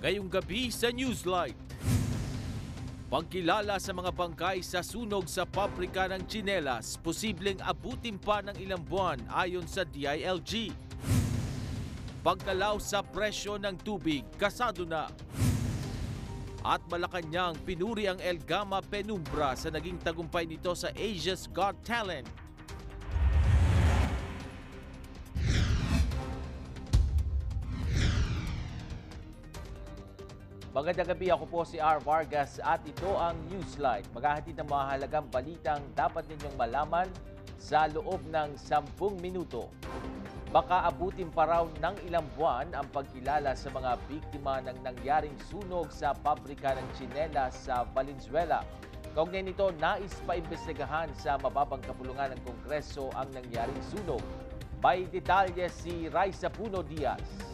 ngayong gabi sa Newslight. Pagkilala sa mga bangkay sa sunog sa pabrika ng tsinelas, posibleng abutin pa ng ilang buwan ayon sa DILG. Pagkalaw sa presyo ng tubig, kasado na. At Malacanang pinuri ang El Gama Penumbra sa naging tagumpay nito sa Asia's Got Talent. Magandang gabi, ako po si R. Vargas at ito ang Newslight. Maghahatid ng mahalagang balitang dapat ninyong malaman sa loob ng 10 minuto. Baka abutin pa raw ng ilang buwan ang pagkilala sa mga biktima ng nangyaring sunog sa pabrika ng Chinela sa Valenzuela. Kaugnay nito, nais pa imbestigahan sa mababang kapulungan ng Kongreso ang nangyaring sunog. May detalye si Raisa Puno Diaz.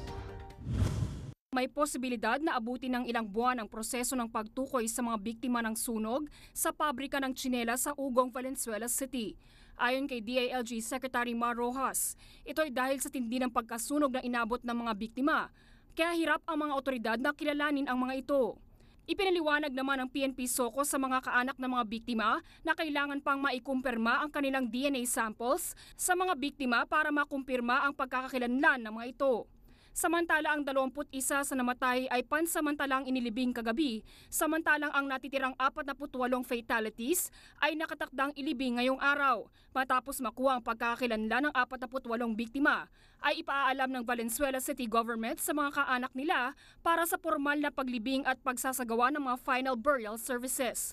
May posibilidad na abutin ng ilang buwan ang proseso ng pagtukoy sa mga biktima ng sunog sa pabrika ng tsinela sa Ugong, Valenzuela City. Ayon kay DILG Secretary Mar Rojas, ito ay dahil sa tindi ng pagkasunog na inabot ng mga biktima. Kaya hirap ang mga otoridad na kilalanin ang mga ito. Ipinaliwanag naman ng PNP Soko sa mga kaanak ng mga biktima na kailangan pang maikumpirma ang kanilang DNA samples sa mga biktima para makumpirma ang pagkakakilanlan ng mga ito. Samantala ang 21 sa namatay ay pansamantalang inilibing kagabi, samantalang ang natitirang 48 fatalities ay nakatakdang ilibing ngayong araw. Matapos makuha ang pagkakakilanlan ng 48 biktima, ay ipaalam ng Valenzuela City Government sa mga kaanak nila para sa formal na paglibing at pagsasagawa ng mga final burial services.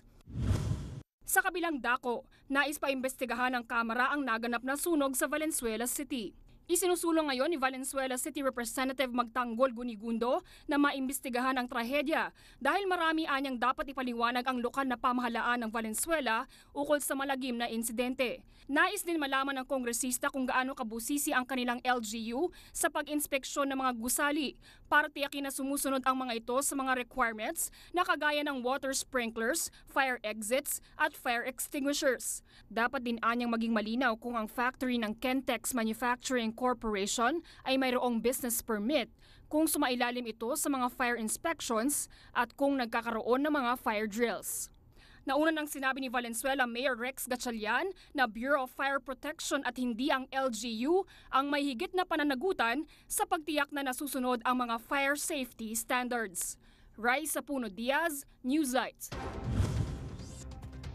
Sa kabilang dako, nais pa imbestigahan ng Kamara ang naganap na sunog sa Valenzuela City. Isinusulong ngayon ni Valenzuela City Representative Magtanggol Gunigundo na maimbestigahan ang trahedya dahil marami anyang dapat ipaliwanag ang lokal na pamahalaan ng Valenzuela ukol sa malagim na insidente. Nais din malaman ng kongresista kung gaano kabusisi ang kanilang LGU sa pag-inspeksyon ng mga gusali para tiyakin na sumusunod ang mga ito sa mga requirements na kagaya ng water sprinklers, fire exits at fire extinguishers. Dapat din anyang maging malinaw kung ang factory ng Kentex Manufacturing Corporation ay mayroong business permit kung sumailalim ito sa mga fire inspections at kung nagkakaroon ng mga fire drills. Nauna nang sinabi ni Valenzuela Mayor Rex Gatchalian na Bureau of Fire Protection at hindi ang LGU ang may higit na pananagutan sa pagtiyak na nasusunod ang mga fire safety standards. Raisa Puno Diaz, Newslight.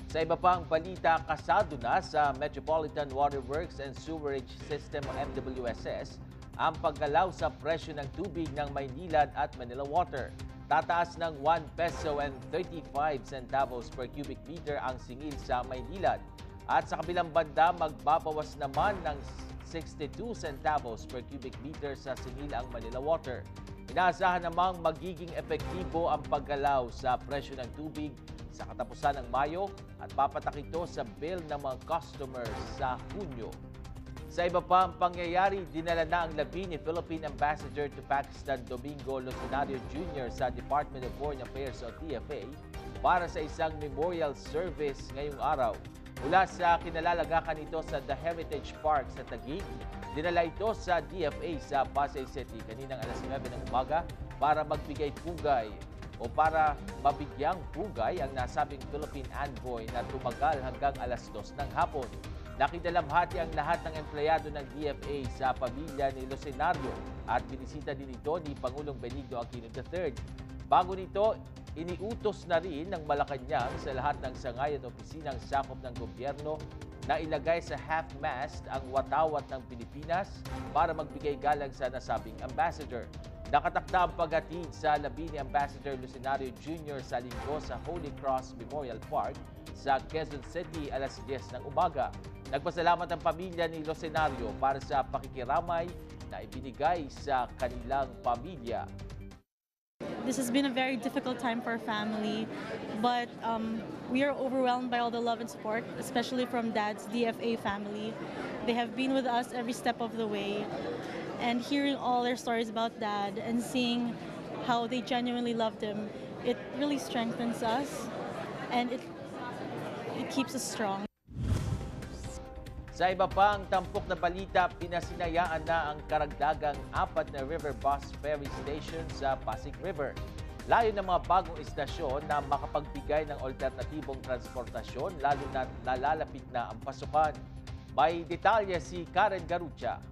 Sa iba pang balita, kasado na sa Metropolitan Water Works and Sewerage System o MWSS ang paggalaw sa presyo ng tubig ng Maynilad at Manila Water. Tataas ng 1 peso and 35 centavos per cubic meter ang singil sa Maynilad. At sa kabilang banda, magbabawas naman ng 62 centavos per cubic meter sa singil ang Manila Water. Inaasahan namang magiging epektibo ang paggalaw sa presyo ng tubig sa katapusan ng Mayo at papatak ito sa bill ng mga customers sa Hunyo. Sa iba pang pangyayari, dinala na ang labi ni Philippine Ambassador to Pakistan Domingo Lucenario Jr. sa Department of Foreign Affairs o TFA para sa isang memorial service ngayong araw. Mula sa kinalalagakan ito sa The Heritage Park sa Taguig, dinala ito sa DFA sa Pasay City kaninang alas 9 ng umaga para magbigay pugay o para mabigyang pugay ang nasabing Philippine envoy na tumagal hanggang alas 2 ng hapon. Nakidalamhati ang lahat ng empleyado ng DFA sa pamilya ni Lucenario at binisita din ito ni Pangulong Benigno Aquino III. Bago nito, iniutos na rin ng Malacanang sa lahat ng sangay at opisinang sakop ng gobyerno na ilagay sa half-mast ang watawat ng Pilipinas para magbigay galang sa nasabing ambassador. Nakatakda ang paghatid sa labi ni Ambassador Lucenario Jr. sa linggo sa Holy Cross Memorial Park sa Quezon City alas 10 ng umaga. Nagpasalamat ang pamilya ni Lucenario para sa pakikiramay na ibinigay sa kanilang pamilya. This has been a very difficult time for our family, but um, we are overwhelmed by all the love and support, especially from Dad's DFA family. They have been with us every step of the way, and hearing all their stories about Dad and seeing how they genuinely loved him, it really strengthens us, and it it keeps us strong. Sa iba pang tampok na balita, pinasinayaan na ang karagdagang apat na river bus ferry station sa Pasig River. Layo ng mga bagong istasyon na makapagbigay ng alternatibong transportasyon lalo na nalalapit na ang pasukan. May detalye si Karen Garucha.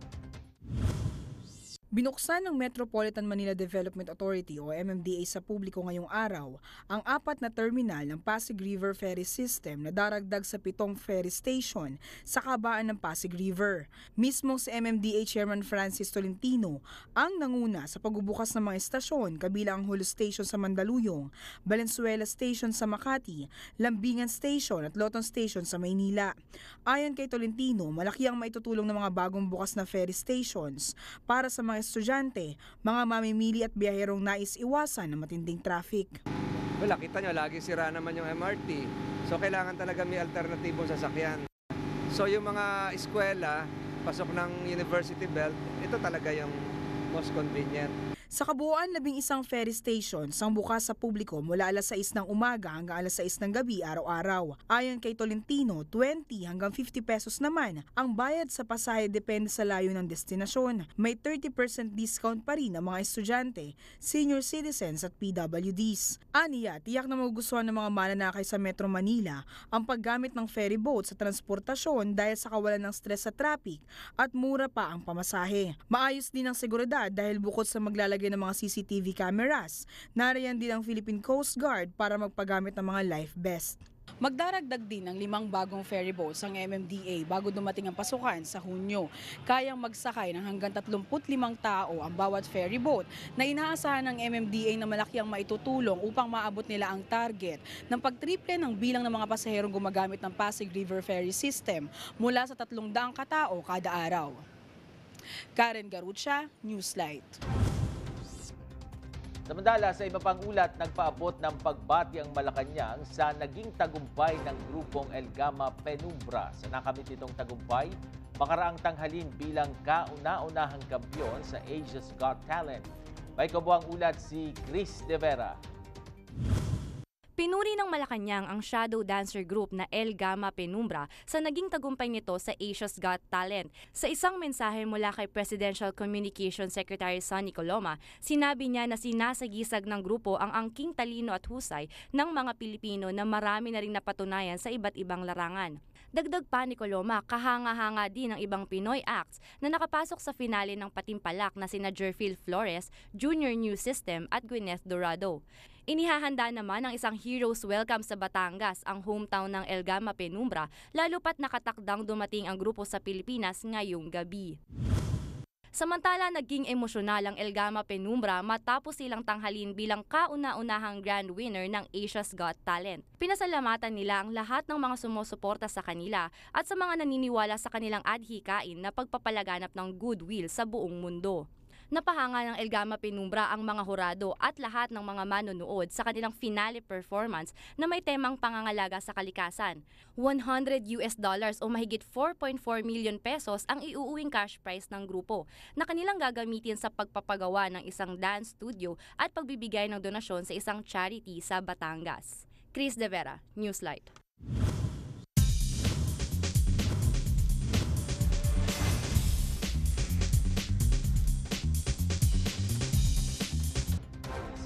Binuksan ng Metropolitan Manila Development Authority o MMDA sa publiko ngayong araw ang apat na terminal ng Pasig River Ferry System na daragdag sa pitong ferry station sa kabaan ng Pasig River. Mismo si MMDA Chairman Francis Tolentino ang nanguna sa pagbubukas ng mga istasyon kabilang ang Hulu Station sa Mandaluyong, Valenzuela Station sa Makati, Lambingan Station at Loton Station sa Maynila. Ayon kay Tolentino, malaki ang maitutulong ng mga bagong bukas na ferry stations para sa mga estudyante, mga mamimili at biyaherong nais iwasan ng matinding traffic. Wala, kita nyo, lagi sira naman yung MRT. So, kailangan talaga may alternatibong sasakyan. So, yung mga eskwela, pasok ng University Belt, ito talaga yung most convenient. Sa kabuuan, labing isang ferry stations ang bukas sa publiko mula alas 6 ng umaga hanggang alas 6 ng gabi araw-araw. Ayon kay Tolentino, 20 hanggang 50 pesos naman ang bayad sa pasahe depende sa layo ng destinasyon. May 30% discount pa rin ang mga estudyante, senior citizens at PWDs. Aniya, tiyak na magugustuhan ng mga mananakay sa Metro Manila ang paggamit ng ferry boat sa transportasyon dahil sa kawalan ng stress sa traffic at mura pa ang pamasahe. Maayos din ang seguridad dahil bukod sa maglalagay ng mga CCTV cameras, nariyan din ang Philippine Coast Guard para magpagamit ng mga life vest. Magdaragdag din ng limang bagong ferry boats ang MMDA bago dumating ang pasukan sa Hunyo. Kayang magsakay ng hanggang 35 tao ang bawat ferry boat na inaasahan ng MMDA na malaki ang maitutulong upang maabot nila ang target ng pagtriple ng bilang ng mga pasaherong gumagamit ng Pasig River Ferry System mula sa 300 katao kada araw. Karen Garucha, Newslight. Samantala, sa iba pang ulat, nagpaabot ng pagbati ang Malacanang sa naging tagumpay ng grupong El Gama Penumbra. Sa nakamit itong tagumpay, makaraang tanghalin bilang kauna-unahang kampiyon sa Asia's Got Talent. May kabuang ulat si Chris De Vera. Pinuri ng Malacanang ang shadow dancer group na El Gama Penumbra sa naging tagumpay nito sa Asia's Got Talent. Sa isang mensahe mula kay Presidential Communication Secretary Sonny Coloma, sinabi niya na sinasagisag ng grupo ang angking talino at husay ng mga Pilipino na marami na ring napatunayan sa iba't ibang larangan. Dagdag pa ni Coloma, kahanga-hanga din ng ibang Pinoy acts na nakapasok sa finale ng Patimpalak na sina Jerfield Flores, Junior New System at Gwyneth Dorado. Inihahanda naman ng isang Heroes Welcome sa Batangas, ang hometown ng El Gama Penumbra, lalo pat nakatakdang dumating ang grupo sa Pilipinas ngayong gabi. Samantala, naging emosyonal ang El Gama Penumbra matapos silang tanghalin bilang kauna-unahang grand winner ng Asia's Got Talent. Pinasalamatan nila ang lahat ng mga sumusuporta sa kanila at sa mga naniniwala sa kanilang adhikain na pagpapalaganap ng goodwill sa buong mundo. Napahanga ng El Gama Penumbra ang mga hurado at lahat ng mga manonood sa kanilang finale performance na may temang pangangalaga sa kalikasan. 100 US dollars o mahigit 4.4 million pesos ang iuuwing cash prize ng grupo na kanilang gagamitin sa pagpapagawa ng isang dance studio at pagbibigay ng donasyon sa isang charity sa Batangas. Chris De Vera, Newslight.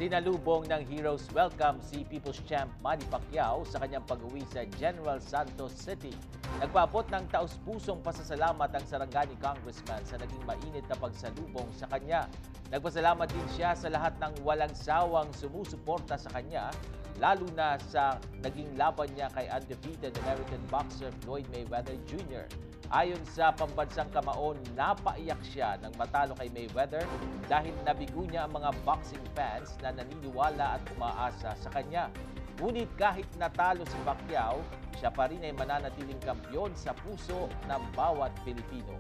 Sinalubong ng Heroes Welcome si People's Champ Manny Pacquiao sa kanyang pag-uwi sa General Santos City. Nagpaabot ng taus-pusong pasasalamat ang Sarangani Congressman sa naging mainit na pagsalubong sa kanya. Nagpasalamat din siya sa lahat ng walang sawang sumusuporta sa kanya, lalo na sa naging laban niya kay undefeated American boxer Floyd Mayweather Jr. Ayon sa pambansang kamaon, napaiyak siya nang matalo kay Mayweather dahil nabigo niya ang mga boxing fans na naniniwala at umaasa sa kanya. Ngunit kahit natalo si Pacquiao, siya pa rin ay mananatiling kampyon sa puso ng bawat Pilipino.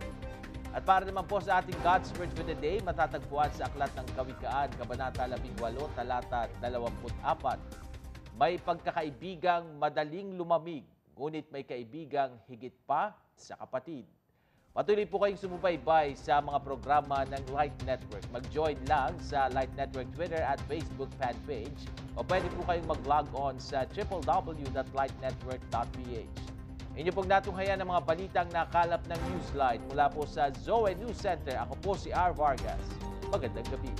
At para naman po sa ating God's Word for the Day, matatagpuan sa Aklat ng Kawikaan, Kabanata 18, Talata 24. May pagkakaibigang madaling lumamig, ngunit may kaibigang higit pa sa kapatid. Patuloy po kayong sumubaybay sa mga programa ng Light Network. Mag-join lang sa Light Network Twitter at Facebook fan page o pwede po kayong mag-log on sa www.lightnetwork.ph. Inyo pong natunghayan ng mga balitang nakalap ng Newsline mula po sa Zoe News Center. Ako po si R. Vargas. Magandang gabi.